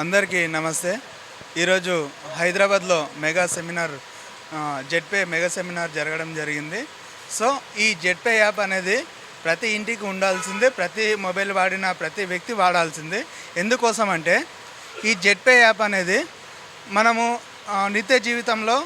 అందరికీ నమస్తే. ఈరోజు హైదరాబాద్లో mega seminar Zedpay mega seminar జరగడం జరిగింది. సో ఈ జెడ్పే యాప్ అనేది ప్రతి ఇంటికి ఉండాల్సిందే ప్రతి మొబైల్ వాడిన ప్రతి వ్యక్తి వాడాల్సిందే. ఎందుకోసం అంటే ఈ జెడ్పే యాప్ అనేది మనము నిత్య జీవితంలో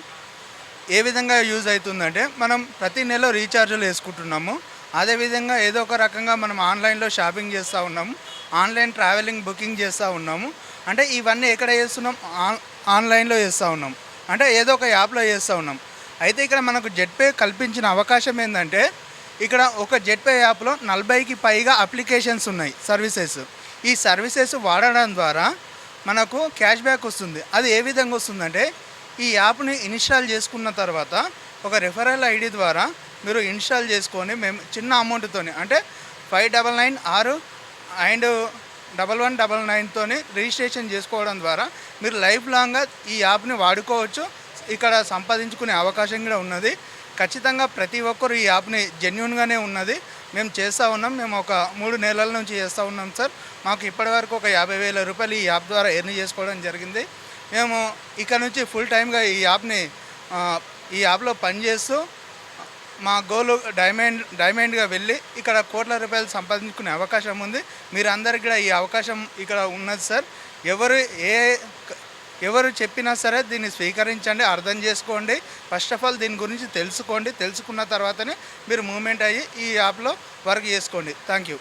ఏ విధంగా యూజ్ అవుతుందంటే మనం ప్రతి నెల రీఛార్జులు వేసుకుంటున్నాము. అదేవిధంగా ఏదో ఒక రకంగా మనం ఆన్లైన్లో షాపింగ్ చేస్తూ ఉన్నాము ఆన్లైన్ ట్రావెలింగ్ బుకింగ్ చేస్తూ ఉన్నాము అంటే ఇవన్నీ ఎక్కడ చేస్తున్నాం? ఆన్ ఆన్లైన్లో చేస్తూ ఉన్నాం. అంటే ఏదో ఒక యాప్లో చేస్తూ ఉన్నాం. అయితే ఇక్కడ మనకు జెట్పే కల్పించిన అవకాశం ఏంటంటే ఇక్కడ ఒక జెట్పే యాప్లో నలభైకి పైగా అప్లికేషన్స్ ఉన్నాయి సర్వీసెస్. ఈ సర్వీసెస్ వాడడం ద్వారా మనకు క్యాష్ బ్యాక్ వస్తుంది. అది ఏ విధంగా వస్తుందంటే ఈ యాప్ని ఇన్స్టాల్ చేసుకున్న తర్వాత ఒక రెఫరల్ ఐడి ద్వారా మీరు ఇన్స్టాల్ చేసుకొని మేము చిన్న అమౌంట్తోని అంటే ఫైవ్ డబల్ నైన్ ఆరు అండ్ డబల్ వన్ డబల్ నైన్తోని రిజిస్ట్రేషన్ చేసుకోవడం ద్వారా మీరు లైఫ్ లాంగ్గా ఈ యాప్ని వాడుకోవచ్చు. ఇక్కడ సంపాదించుకునే అవకాశం కూడా ఉన్నది. ఖచ్చితంగా ప్రతి ఒక్కరు ఈ యాప్ని జెన్యున్గానే ఉన్నది. మేము చేస్తూ ఉన్నాం. మేము ఒక మూడు నెలల నుంచి చేస్తూ ఉన్నాం సార్. మాకు ఇప్పటివరకు ఒక యాభై వేల రూపాయలు ఈ యాప్ ద్వారా ఎర్న్ చేసుకోవడం జరిగింది. మేము ఇక్కడ నుంచి ఫుల్ టైమ్గా ఈ యాప్ని ఈ యాప్లో పనిచేస్తూ మా గోల్ డైమండ్ డైమండ్గా వెళ్ళి ఇక్కడ కోట్ల రూపాయలు సంపాదించుకునే అవకాశం ఉంది. మీరు అందరికీ కూడా ఈ అవకాశం ఇక్కడ ఉన్నది సార్. ఎవరు ఏ ఎవరు చెప్పినా సరే దీన్ని స్వీకరించండి అర్థం చేసుకోండి. ఫస్ట్ ఆఫ్ ఆల్ దీని గురించి తెలుసుకోండి. తెలుసుకున్న తర్వాతనే మీరు మూమెంట్ అయ్యి ఈ యాప్లో వర్క్ చేసుకోండి. Thank you